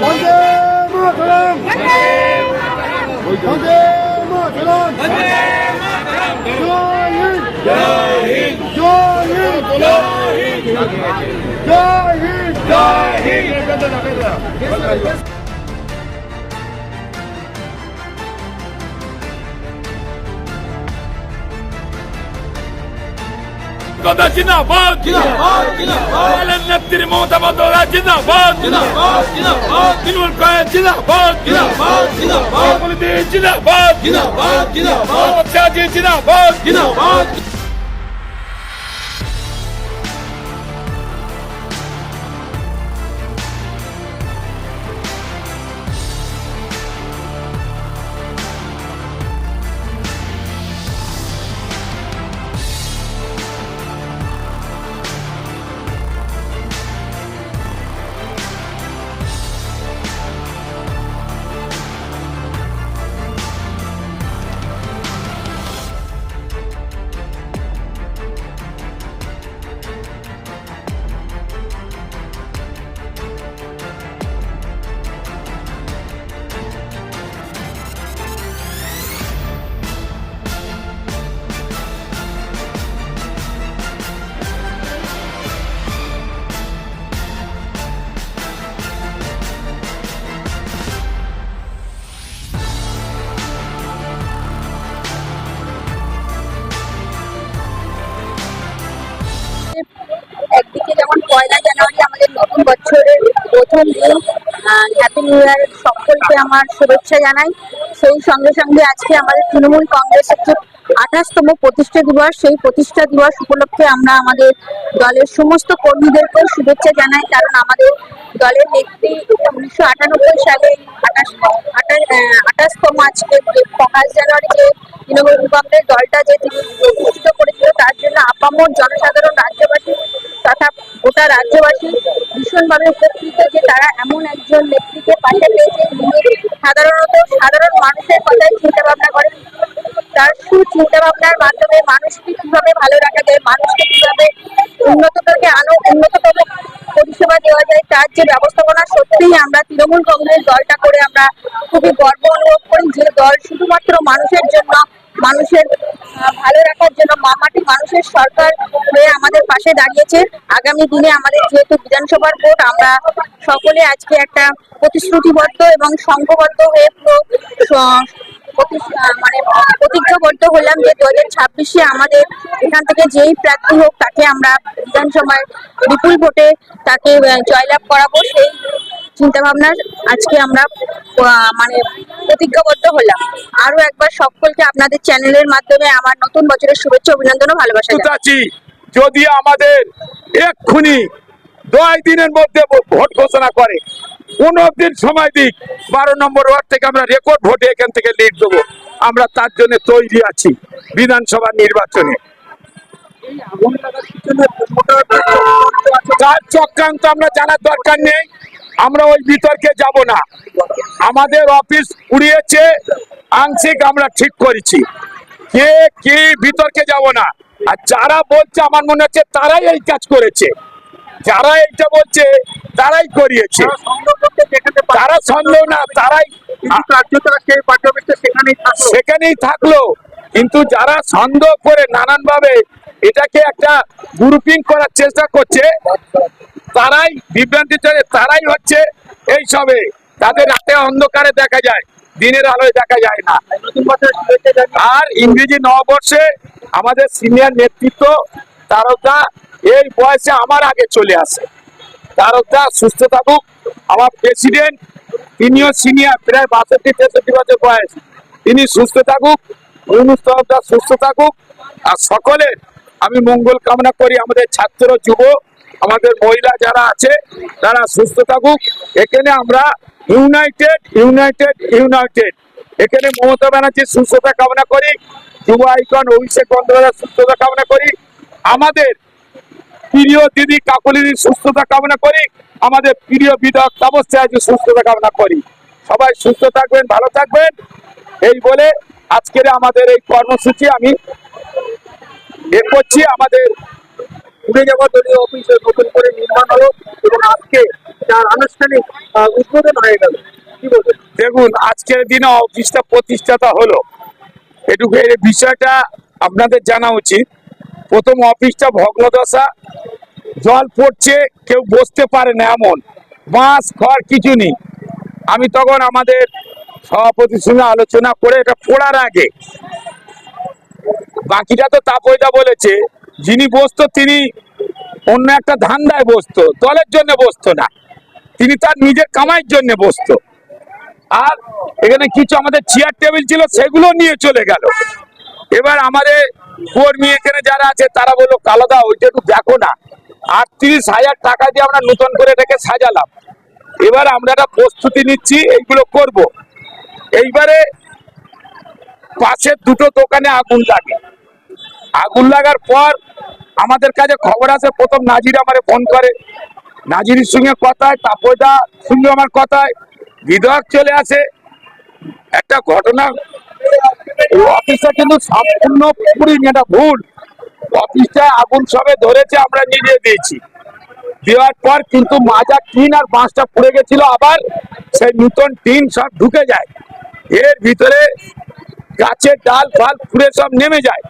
وندے ماترم وندے ماترم وندے ماترم جاہد جاہد جاہد جاہد جاہد جاہد কথা জিন্দাবাদ। দলের নেত্রী মমতা বন্দ্যোপাধ্যায় জিন্দাবাদ। তৃণমূল কংগ্রেস জিন্দাবাদ। কমলদি জিন্দাবাদ। মোহাম্মদ শাহজি জিন্দাবাদ। একদিকে আমাদের নতুন বছরের প্রথম দিন হ্যাপি নিউ ইয়ার সকলকে আমার শুভেচ্ছা জানাই। সেই সঙ্গে সঙ্গে আজকে আমাদের তৃণমূল কংগ্রেসের যে আঠাশতম প্রতিষ্ঠা দিবস। সেই প্রতিষ্ঠা দিবস উপলক্ষে আমরা আমাদের দলের সমস্ত কর্মীদেরকে শুভেচ্ছা জানাই, কারণ আমাদের দলের নেত্রী উনিশশো আটানব্বই সালে আঠাশ আঠাশ আঠাশতম আজকে পাঁচ জানুয়ারি যে তৃণমূল কংগ্রেস দলটা যে তিনি প্রতিষ্ঠিত করেছিল, তার জন্য আপামর জনসাধারণ রাজ্যবাসী তথা গোটা রাজ্যবাসী ভীষণভাবে উপকৃত যে তারা এমন একজন নেত্রীকে পাশে পেয়েছে যিনি সাধারণত সাধারণ মানুষের কথাই চিন্তা ভাবনা করেন। তার সুচিন্তা ভাবনার মাধ্যমে মানুষকে কীভাবে ভালো রাখা যায়, মানুষকে কীভাবে উন্নততরকে আরও উন্নততম পরিষেবা দেওয়া যায়, তার যে ব্যবস্থাপনা, সত্যিই আমরা তৃণমূল কংগ্রেস দলটা করে আমরা খুবই গর্ব অনুভব করি যে দল শুধুমাত্র মানুষের জন্য, মানুষের ভালো রাখার জন্য মামাটি মানুষের সরকার হয়ে আমাদের পাশে দাঁড়িয়েছে। আগামী দিনে আমাদের যেহেতু বিধানসভার ভোট, আমরা সকলে আজকে একটা প্রতিশ্রুতিবদ্ধ এবং সংঘবদ্ধ হয়ে মানে প্রতিজ্ঞাবদ্ধ হলাম যে দু হাজার ছাব্বিশে আমাদের এখান থেকে যেই প্রার্থী হোক, তাকে আমরা বিধানসভায় বিপুল ভোটে তাকে জয়লাভ করাবো। সেই চিন্তা ভাবনার আজকে আমরা মানে প্রতিজ্ঞাবদ্ধ হলাম। আরও একবার সকলকে আপনাদের চ্যানেলের মাধ্যমে আমার নতুন বছরের শুভেচ্ছা অভিনন্দন ও ভালোবাসা আছি যদি আমাদের এক্ষুনি দশ দিনের মধ্যে ভোট ঘোষণা করে পনেরো দিন সময় দিক বারো নম্বর ওয়ার্ড থেকে আমরা রেকর্ড ভোটে এখান থেকে লিড দেবো। আমরা তার জন্য তৈরি আছি বিধানসভা নির্বাচনে। কার চক্রান্ত আমরা জানার দরকার নেই। আমরা ওই বিতর্কে যাব না। আমাদের অফিস উড়িয়েছে আংশিক আমরা ঠিক করেছি। কে কি বিতর্কে যাব না। আর যারা বলছে আমার মনে হচ্ছে তারাই এই কাজ করেছে। যারা এইটা বলছে তারাই করিয়েছে। তারা সন্দেহ না তারাই সেখানেই থাকল। কিন্তু যারা সন্দেহ করে নানান ভাবে এটাকে একটা গ্রুপিং করার চেষ্টা করছে তারাই বিভ্রান্তি চলে, তারাই হচ্ছে এই সবে। তাদের রাতে অন্ধকারে দেখা যায়, দিনের আলোয় দেখা যায় না। আর ইংরেজি নববর্ষে আমাদের সিনিয়র নেতৃত্ব তারকা, এই বয়সে আমার আগে চলে আসে। তারকা সুস্থ থাকুক, আমার প্রেসিডেন্ট তিনিও সিনিয়র প্রায় বাষট্টি, তেষট্টি বছর বয়স। তিনি সুস্থ থাকুক অনুষ্ঠানটা সুস্থ থাকুক। আর সকলের আমি মঙ্গল কামনা করি আমাদের ছাত্র, যুব আমাদের মহিলা যারা আছে, তারা সুস্থ থাকুক। এখানে আমরা ইউনাইটেড ইউনাইটেড ইউনাইটেড এখানে মমতা ব্যানার্জির সুস্থতা কামনা করি, যুব আইকন, অভিষেক বন্দ্যোপাধ্যায় সুস্থতা কামনা করি, আমাদের প্রিয় দিদি কাকুলির সুস্থতা কামনা করি, আমাদের প্রিয় বিধায়ক তাপস্যা সুস্থতা কামনা করি। সবাই সুস্থ থাকবেন, ভালো থাকবেন। এই বলে আজকের আমাদের এই কর্মসূচি আমি এ করছি। আমাদের উড়ে যাওয়া দলীয় অফিসে নতুন করে নির্মাণ হলো এবং আজকে তার আনুষ্ঠানিক উদ্বোধন হয়ে গেল। কি দেখুন, আজকের দিনে অফিসটা প্রতিষ্ঠাতা হলো। এটুকু এই বিষয়টা আপনাদের জানা উচিত। প্রথম অফিসটা ভগ্নদশা। জল পড়ছে, কেউ বসতে পারে না এমন। বাঁশ, খড় কিছু নেই। আমি তখন আমাদের সভাপতির সঙ্গে আলোচনা করে এটা পড়ার আগে। বাকিটা তো তাপয়দা বলেছে। যিনি বসতো, তিনি অন্য একটা ধান্দায় বসতো, দলের জন্য বসতো না। তিনি তার নিজের কামাইয়ের জন্য বসতো। আর এখানে কিছু আমাদের চেয়ার টেবিল ছিল, সেগুলো নিয়ে চলে গেল। এবার আমাদের কর্মী এখানে যারা আছে, তারা বলল, কালাদা একটু দেখো না। আটত্রিশ হাজার টাকা দিয়ে আমরা নতুন করে এটাকে সাজালাম। এবার আমরা একটা প্রস্তুতি নিচ্ছি, এইগুলো করব। এইবারে পাশের দুটো দোকানে আগুন লাগে। আগুন লাগার পর আমাদের কাছে খবর আসে প্রথম নাজির আমারে ফোন করে। নাজিরের সঙ্গে কথায় তাপদা সঙ্গে আমার কথায়, বিধায়ক চলে আসে। একটা ঘটনা অফিসটা কিন্তু সম্পূর্ণ পুরি এটা ভুল। অফিসটা আগুন সবে ধরেছে, আমরা নিজে দিয়েছি। দেওয়ার পর কিন্তু মাজা টিন আর বাঁশটা পুড়ে গেছিল, আবার সেই নতুন টিন সব ঢুকে যায়। এর ভিতরে গাছের ডাল ফাল পুড়ে সব নেমে যায়।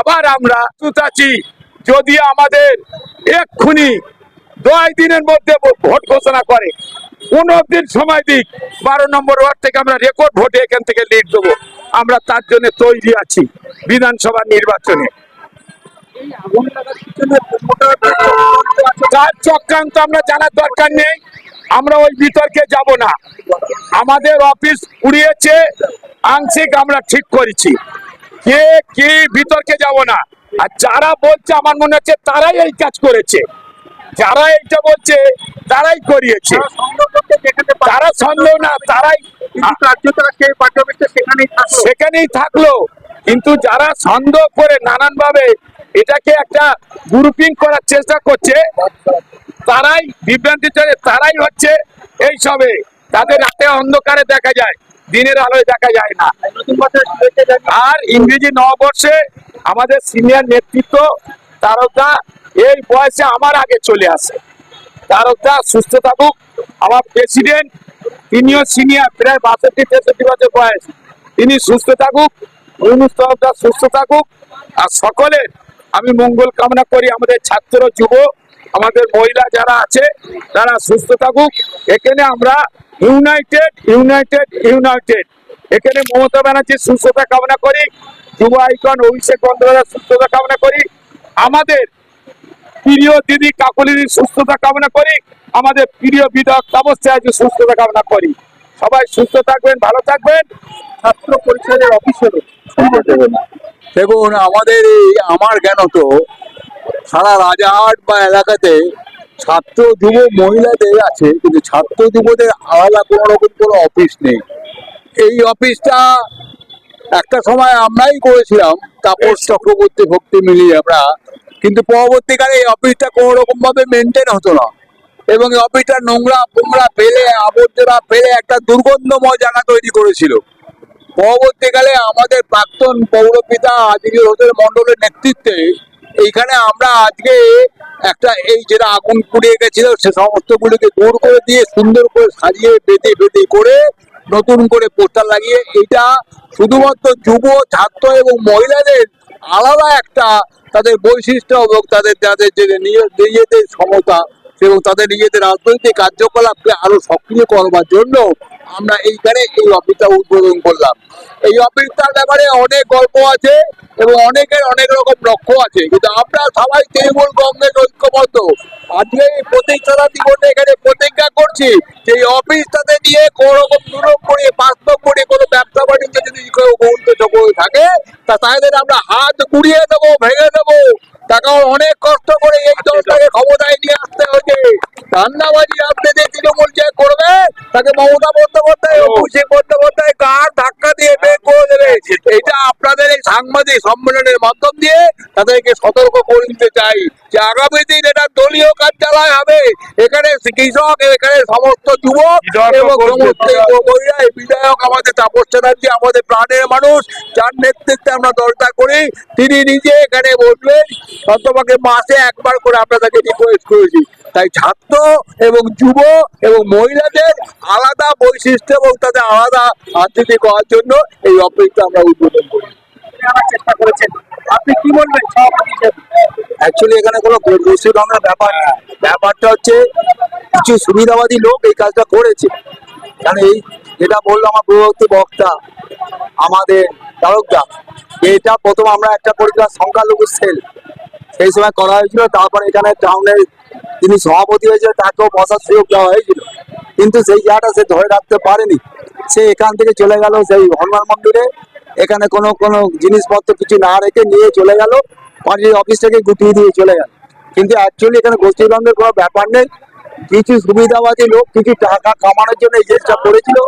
আবার আমরা আছি যদি আমাদের এক্ষুনি দশ দিনের মধ্যে ভোট ঘোষণা করে, পনেরো দিন সময় দিক, বারো নম্বর ওয়ার্ড থেকে আমরা রেকর্ড ভোটে এখান থেকে লিড দেবো। আমরা তার জন্য তৈরি আছি বিধানসভা নির্বাচনে। তার চক্রান্ত আমরা জানার দরকার নেই, আমরা ওই বিতর্কে যাব না। আমাদের অফিস পুড়িয়েছে আংশিক আমরা ঠিক করেছি। কে কি বিতর্কে যাব না। আর যারা বলছে আমার মনে হচ্ছে তারাই এই কাজ করেছে। যারা এইটা বলছে তারাই করিয়েছে। তারা সন্দেহ না তারাই সেখানেই থাকল। কিন্তু যারা সন্দেহ করে নানান ভাবে এটাকে একটা গ্রুপিং করার চেষ্টা করছে তারাই বিভ্রান্তি চলে তারাই হচ্ছে এই সবে। তাদের রাতে অন্ধকারে দেখা যায়, দিনের আলোয় দেখা যায় না। আর ইংরেজি নববর্ষে আমাদের সিনিয়র নেতৃত্ব তারকা, এই বয়সে আমার আগে চলে আসে। তারকা সুস্থ থাকুক, আমার প্রেসিডেন্ট তিনিও সিনিয়র প্রায় বাষট্টি, তেষট্টি বছর বয়স। তিনি সুস্থ থাকুক তরফদার সুস্থ থাকুক, আর সকলের আমি মঙ্গল কামনা করি আমাদের ছাত্র, যুব, আমাদের মহিলা যারা আছে, তারা সুস্থ থাকুক। এখানে আমরা ইউনাইটেড ইউনাইটেড ইউনাইটেড এখানে মমতা ব্যানার্জির সুস্থতা কামনা করি, যুব আইকন, অভিষেক বন্দ্যোপাধ্যায়ের সুস্থতা কামনা করি, আমাদের প্রিয় দিদি কাকুলির সুস্থতা কামনা করি, আমাদের প্রিয় বিধায়ক তাপস চাইজি সুস্থতা কামনা করি। সবাই সুস্থ থাকবেন, ভালো থাকবেন। ছাত্র পরিষদের অফিস হলো দেখুন, আমাদের এই আমার জ্ঞান তো সারা রাজাহাট বা এলাকাতে ছাত্র যুব মহিলাদের আছে, কিন্তু ছাত্র যুবদের আলাদা কোনো রকম কোনো অফিস নেই। এই অফিসটা একটা সময় আমরাই করেছিলাম, তাপস চক্রবর্তী, ভক্তি মিলিয়ে আমরা, কিন্তু পরবর্তীকালে এই অফিসটা কোনো রকম ভাবে মেনটেন হতো না। এবং এই অফিসটা নোংরা ফোংরা ফেলে, আবর্জনা ফেলে একটা দুর্গন্ধময় জায়গা তৈরি করেছিল। পরবর্তীকালে আমাদের প্রাক্তন পৌরপিতা আজিজুল হোসেন মন্ডলের নেতৃত্বে এইখানে আমরা আজকে একটা, এই যেটা আগুন পুড়িয়ে গেছিল, সে সমস্তগুলিকে দূর করে দিয়ে সুন্দর করে সাজিয়ে বেঁধে বেঁধে করে নতুন করে পোস্টার লাগিয়ে এটা শুধুমাত্র যুব, ছাত্র এবং মহিলাদের আলাদা একটা তাদের বৈশিষ্ট্য এবং তাদের যাদের যে নিজেদের ক্ষমতা এবং তাদের নিজেদের রাজনৈতিক কার্যকলাপকে আরও সক্রিয় করবার জন্য আমরা এইখানে এই অফিসটা উদ্বোধন করলাম। এই অফিসটার ব্যাপারে অনেক গল্প আছে এবং অনেকের অনেক রকম লক্ষ্য আছে। কিন্তু আমরা সবাই তৃণমূল কংগ্রেস ঐক্যবদ্ধ। আজকে এই প্রতিষ্ঠাতা দিবসে এখানে প্রতিজ্ঞা করছি যে এই অফিসটাতে নিয়ে কোনো রকম দুরম করে, বাস্তব করে কোনো ব্যবসা বাণিজ্য যদি কেউ থাকে, তা তাদের আমরা হাত গুড়িয়ে দেবো, ভেঙে দেবো। টাকা অনেক কষ্ট করে এই দলটাকে ক্ষমতায় নিয়ে আসতে হয়েছে। ধান্দাবাজি আপনি যে তৃণমূল যে করবে তাকে মমতা বন্দ্যোপাধ্যায় অভিষেক বন্দ্যোপাধ্যায় কার ধাক্কা দিয়ে বের করে দেবে? এটা আপনাদের এই সাংবাদিক সম্মেলনের মাধ্যম দিয়ে তাদেরকে সতর্ক করে দিতে চাই যে আগামী দিন এটা দলীয় কার্যালয় হবে। এখানে কৃষক এখানে সমস্ত যুবক এবং সমস্ত মহিলা বিধায়ক আমাদের তাপস চ্যাটার্জি আমাদের প্রাণের মানুষ। যার নেতৃত্বে আমরা দলটা করি তিনি নিজে এখানে বসবেন। অন্তপাকে মাসে একবার করে আমরা তাকে রিকোয়েস্ট করেছি। তাই ছাত্র এবং যুব এবং মহিলাদের আলাদা বৈশিষ্ট্য এবং তাদের আলাদা আর্থিক করার জন্য এই অফিসটা আমরা উদ্বোধন করি। চেষ্টা করেছেন। আপনি কি বলবেন? অ্যাকচুয়ালি এখানে কোনো রঙের ব্যাপার না। ব্যাপারটা হচ্ছে কিছু সুবিধাবাদী লোক এই কাজটা করেছে। কারণ এই যেটা বলল আমার পূর্ববর্তী বক্তা আমাদের তারকদা এটা প্রথম আমরা একটা করেছিলাম সংখ্যালঘু সেল। সেই সময় করা হয়েছিল তারপর এখানে টাউনের তিনি সভাপতি হয়েছিল, তাকেও বসার সুযোগ দেওয়া হয়েছিল। কিন্তু সেই জায়গাটা সে ধরে রাখতে পারেনি। সে এখান থেকে চলে গেল সেই হনুমান মন্দিরে। এখানে কোনো কোনো জিনিসপত্র কিছু না রেখে নিয়ে চলে গেল। পার্টির অফিস থেকে গুটিয়ে দিয়ে চলে গেল। কিন্তু অ্যাকচুয়ালি এখানে গোষ্ঠীদ্বন্দ্বের কোনো ব্যাপার নেই। কিছু সুবিধাবাদী লোক, কিছু টাকা কামানোর জন্য এই জিনিসটা করেছিল।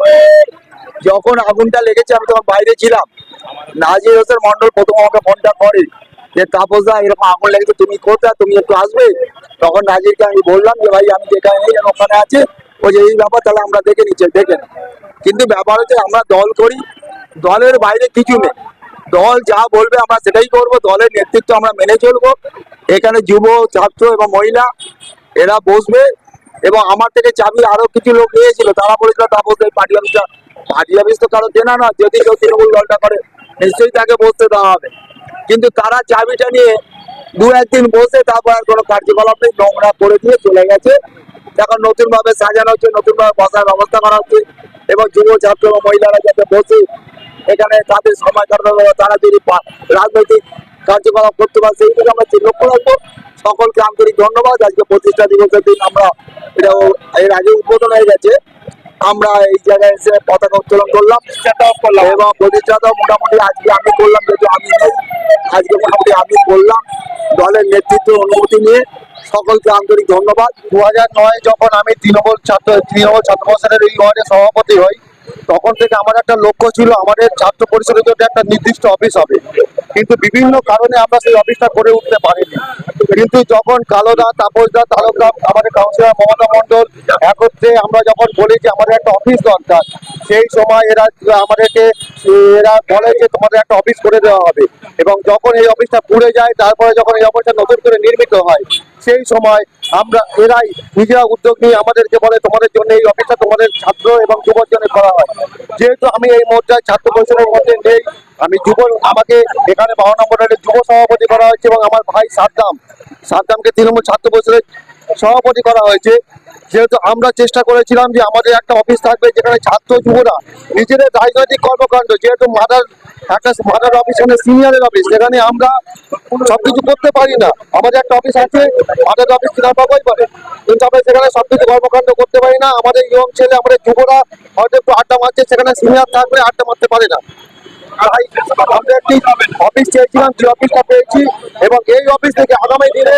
যখন আগুনটা লেগেছে, আমি তখন বাইরে ছিলাম। নাজির হোসেন মন্ডল প্রথম আমাকে ফোনটা করে। যে তাপসদা এরকম আগুন লেগেছে, তুমি কোথায়? তুমি একটু আসবে? তখন নাজিরকে আমি বললাম যে, ভাই, আমি যেখানে নেই ওখানে আছে। ও যে, এই ব্যাপার তাহলে আমরা দেখে নিচ্ছি দেখে নাও। কিন্তু ব্যাপার হচ্ছে, আমরা দল করি, দলের বাইরে কিছু নেই। দল যা বলবে, আমরা সেটাই করব, দলের নেতৃত্ব আমরা মেনে চলবো। এখানে যুব, ছাত্র এবং মহিলা, এরা বসবে। এবং আমার থেকে চাবি আরও কিছু লোক নিয়েছিল, তারা বলেছিল, তাপস এই পার্টি অফিসটা, পার্টি অফিস তো কারও চেনা না যদি কেউ তৃণমূল দলটা করে, নিশ্চয়ই তাকে বসতে দেওয়া হবে। কিন্তু তারা চাবিটা নিয়ে দু একদিন বসে তারপর আর কোনো কার্যকলাপ নেই, নোংরা করে দিয়ে চলে গেছে। এখন নতুন ভাবে সাজানো হচ্ছে নতুন ভাবে বসার ব্যবস্থা করা হচ্ছে এবং যুব ছাত্র এবং মহিলারা যাতে বসে এখানে তাদের সময় কাটানো তারা যদি রাজনৈতিক কার্যকলাপ করতে পারে, সেই দিকে আমরা লক্ষ্য রাখব। সকলকে আন্তরিক ধন্যবাদ। আজকে প্রতিষ্ঠা দিবসের দিন আমরা এটা এর আগে উদ্বোধন হয়ে গেছে। আমরা এই জায়গায় এসে পতাকা উত্তোলন করলাম। এবং প্রতিষ্ঠাতা মোটামুটি আজকে আমি করলাম যেহেতু আমি নেই। আজকে মোটামুটি আমি করলাম। দলের নেতৃত্ব অনুমতি নিয়ে সকলকে আন্তরিক ধন্যবাদ। দু হাজার নয় যখন আমি তৃণমূল ছাত্র তৃণমূল ছাত্র পরিষদের এই ওয়ার্ডে সভাপতি হই তখন থেকে আমার একটা লক্ষ্য ছিল, আমাদের ছাত্র পরিষদের জন্য একটা নির্দিষ্ট অফিস হবে। কিন্তু বিভিন্ন কারণে আমরা সেই অফিসটা করে উঠতে পারিনি। কিন্তু যখন কালোদা, তাপসদা তালকদা আমাদের কাউন্সিলর, মমতা মণ্ডল একত্রে আমরা যখন বলি যে আমাদের একটা অফিস দরকার, সেই সময় এরা আমাদেরকে, এরা বলে যে তোমাদের একটা অফিস করে দেওয়া হবে। এবং যখন এই অফিসটা পুড়ে যায়, তারপরে যখন এই অফিসটা নতুন করে নির্মিত হয় সেই সময় আমরা, এরাই নিজেরা উদ্যোগ নিয়ে আমাদেরকে বলে, তোমাদের জন্য এই অপেক্ষা তোমাদের ছাত্র এবং যুবর জন্য করা হয়। যেহেতু আমি এই মুহূর্তে ছাত্র পরিষদের মধ্যে নেই, আমি যুব, আমাকে এখানে বারো নম্বর যুব সভাপতি করা হয়েছে এবং আমার ভাই সাদ্দাম। সাদ্দামকে তৃণমূল ছাত্র পরিষদের সভাপতি করা হয়েছে। যেহেতু আমরা চেষ্টা করেছিলাম যে আমাদের একটা অফিস থাকবে যেখানে ছাত্র যুবরা নিজেদের রাজনৈতিক কর্মকাণ্ড, যেহেতু মাদার একটা মাদার অফিস মানে সিনিয়রের অফিস সেখানে আমরা সবকিছু করতে পারি না। আমাদের একটা অফিস আছে মাদার অফিস কিনার পাবোই পারে কিন্তু আমরা সেখানে সবকিছু কর্মকাণ্ড করতে পারি না। আমাদের ইয়ং ছেলে, আমাদের যুবরা হয়তো একটু আড্ডা মারছে, সেখানে সিনিয়র থাকলে আড্ডা মারতে পারে না। আমরা একটি অফিস চেয়েছিলাম, যে অফিসটা পেয়েছি এবং এই অফিস থেকে আগামী দিনে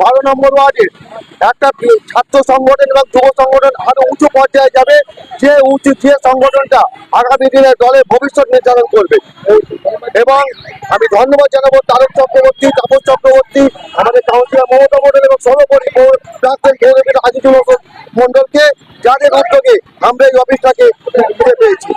বারো নম্বর ওয়ার্ডের একটা ছাত্র সংগঠন এবং যুব সংগঠন আরও উঁচু পর্যায়ে যাবে। যে উঁচু যে সংগঠনটা আগামী দিনে দলের ভবিষ্যৎ নির্ধারণ করবে। এবং আমি ধন্যবাদ জানাব তারক চক্রবর্তী, তাপস চক্রবর্তী, আমাদের কাউন্সিলর মমতা মন্ডল এবং সর্বোপরি পৌর- প্রাক্তন আজিজুল মন্ডলকে, যাদের উদ্যোগে আমরা এই অফিসটাকে পেয়েছি।